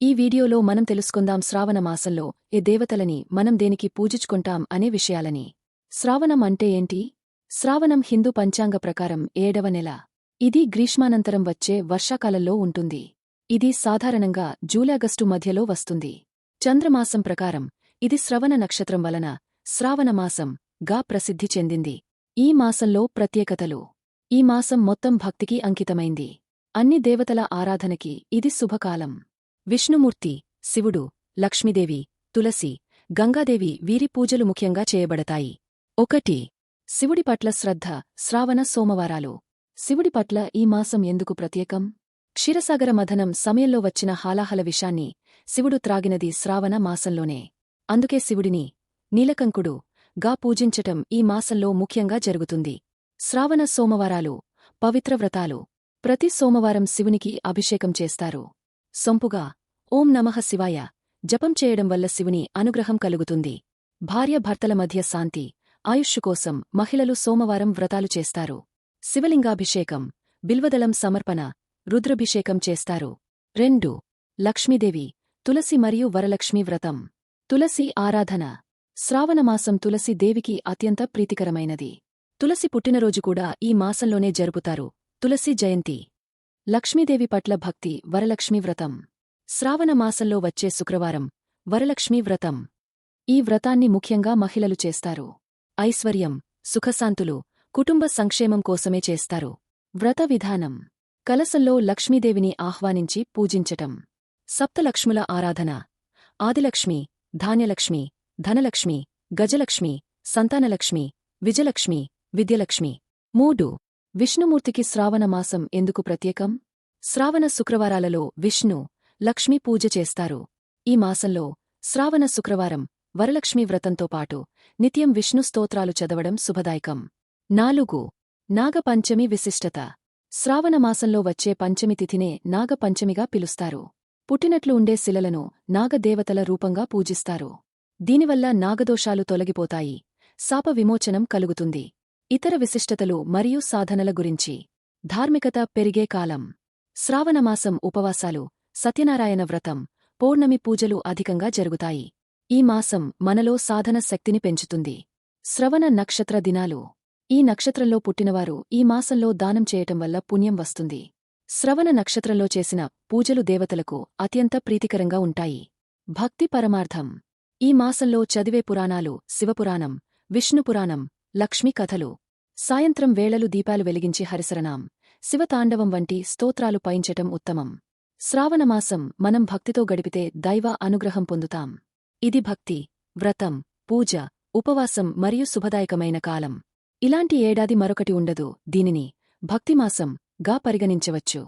ఈ వీడియోలో మనం తెలుసుకుందాం శ్రావణ మాసంలో ఏ దేవతలని మనం దేనికి పూజించుకుంటాం అనే విషయాలని. శ్రావణం అంటే ఏంటి? శ్రావణం హిందూ పంచాంగ ప్రకారం ఏడవ నెల. ఇది గ్రీష్మానంతరం వచ్చే వర్షాకాలంలో ఉంటుంది. ఇది సాధారణంగా జూలాగస్టు మధ్యలో వస్తుంది. చంద్రమాసం ప్రకారం ఇది శ్రవణ నక్షత్రం వలన శ్రావణమాసం గా ప్రసిద్ధి చెందింది. ఈ మాసంలో ప్రత్యేకతలు. ఈ మాసం మొత్తం భక్తికి అంకితమైంది. అన్ని దేవతల ఆరాధనకి ఇది శుభకాలం. విష్ణుమూర్తి శివుడు లక్ష్మీదేవి తులసి గంగాదేవి వీరి పూజలు ముఖ్యంగా చేయబడతాయి. ఒకటి శివుడి పట్ల శ్రద్ధ శ్రావణ సోమవారాలు. శివుడి పట్ల ఈ మాసం ఎందుకు ప్రత్యేకం? క్షీరసాగర మథనం సమయంలో వచ్చిన హాలాహల విషాన్ని శివుడు త్రాగినది శ్రావణ మాసంలోనే. అందుకే శివుడిని నీలకంకుడు గా పూజించటం ఈ మాసంలో ముఖ్యంగా జరుగుతుంది. శ్రావణ సోమవారాలు పవిత్ర వ్రతాలు. ప్రతి సోమవారం శివునికి అభిషేకం చేస్తారు. సొంపుగా ఓం నమః శివాయ. జపం చేయడం వల్ల శివుని అనుగ్రహం కలుగుతుంది. భార్య భర్తల మధ్య శాంతి ఆయుష్షు కోసం మహిళలు సోమవారం వ్రతాలు చేస్తారు. శివలింగాభిషేకం బిల్వదళం సమర్పణ రుద్రభిషేకం చేస్తారు. రెండు. లక్ష్మీదేవి తులసి మరియు వరలక్ష్మీ వ్రతం. తులసి ఆరాధన. శ్రావణమాసం తులసి దేవికి అత్యంత ప్రీతికరమైనది. తులసి పుట్టినరోజు కూడా ఈ మాసంలోనే జరుపుతారు. తులసి జయంతి. లక్ష్మీదేవి పట్ల భక్తి వరలక్ష్మీ వ్రతం. శ్రావణమాసంలో వచ్చే శుక్రవారం వరలక్ష్మీ వ్రతం. ఈ వ్రతాన్ని ముఖ్యంగా మహిళలు చేస్తారు. ఐశ్వర్యం సుఖశాంతులు కుటుంబ సంక్షేమం కోసమే చేస్తారు. వ్రత విధానం. కలసంలో లక్ష్మీదేవిని ఆహ్వానించి పూజించటం. సప్తలక్ష్ముల ఆరాధన. ఆదిలక్ష్మి ధాన్యలక్ష్మి ధనలక్ష్మి గజలక్ష్మి సంతానలక్ష్మి విజయలక్ష్మి విద్యలక్ష్మి. మూడు. విష్ణుమూర్తికి శ్రావణమాసం ఎందుకు ప్రత్యేకం? శ్రావణ శుక్రవారాలలో విష్ణు లక్ష్మీ పూజ చేస్తారు. ఈ మాసంలో శ్రావణ శుక్రవారం వరలక్ష్మీ వ్రతంతో పాటు నిత్యం విష్ణు స్తోత్రాలు చదవడం శుభదాయకం. నాలుగు. నాగపంచమి విశిష్టత. శ్రావణమాసంలో వచ్చే పంచమి తిథినే నాగపంచమిగా పిలుస్తారు. పుట్టినట్లు ఉండే శిలలను నాగదేవతల రూపంగా పూజిస్తారు. దీనివల్ల నాగదోషాలు తొలగిపోతాయి. శాప విమోచనం కలుగుతుంది. ఇతర విశిష్టతలు మరియు సాధనల గురించి ధార్మికత పెరిగే కాలం. శ్రావణమాసం ఉపవాసాలు సత్యనారాయణ వ్రతం పౌర్ణమి పూజలు అధికంగా జరుగుతాయి. ఈ మాసం మనలో సాధన శక్తిని పెంచుతుంది. శ్రవణ నక్షత్ర దినాలు. ఈ నక్షత్రంలో పుట్టినవారు ఈ మాసంలో దానం చేయటం వల్ల పుణ్యం వస్తుంది. శ్రవణ నక్షత్రంలో చేసిన పూజలు దేవతలకు అత్యంత ప్రీతికరంగా ఉంటాయి. భక్తి పరమార్థం. ఈ మాసంలో చదివే పురాణాలు శివపురాణం విష్ణుపురాణం లక్ష్మీ కథలు. సాయంత్రం వేళలు దీపాలు వెలిగించి హరిసరనాం శివతాండవం వంటి స్తోత్రాలు పయించటం ఉత్తమం. శ్రావణమాసం మనం భక్తితో గడిపితే దైవ అనుగ్రహం పొందుతాం. ఇది భక్తి వ్రతం పూజ ఉపవాసం మరియు శుభదాయకమైన కాలం. ఇలాంటి ఏడాది మరొకటి ఉండదు. దీనిని భక్తిమాసం గా పరిగణించవచ్చు.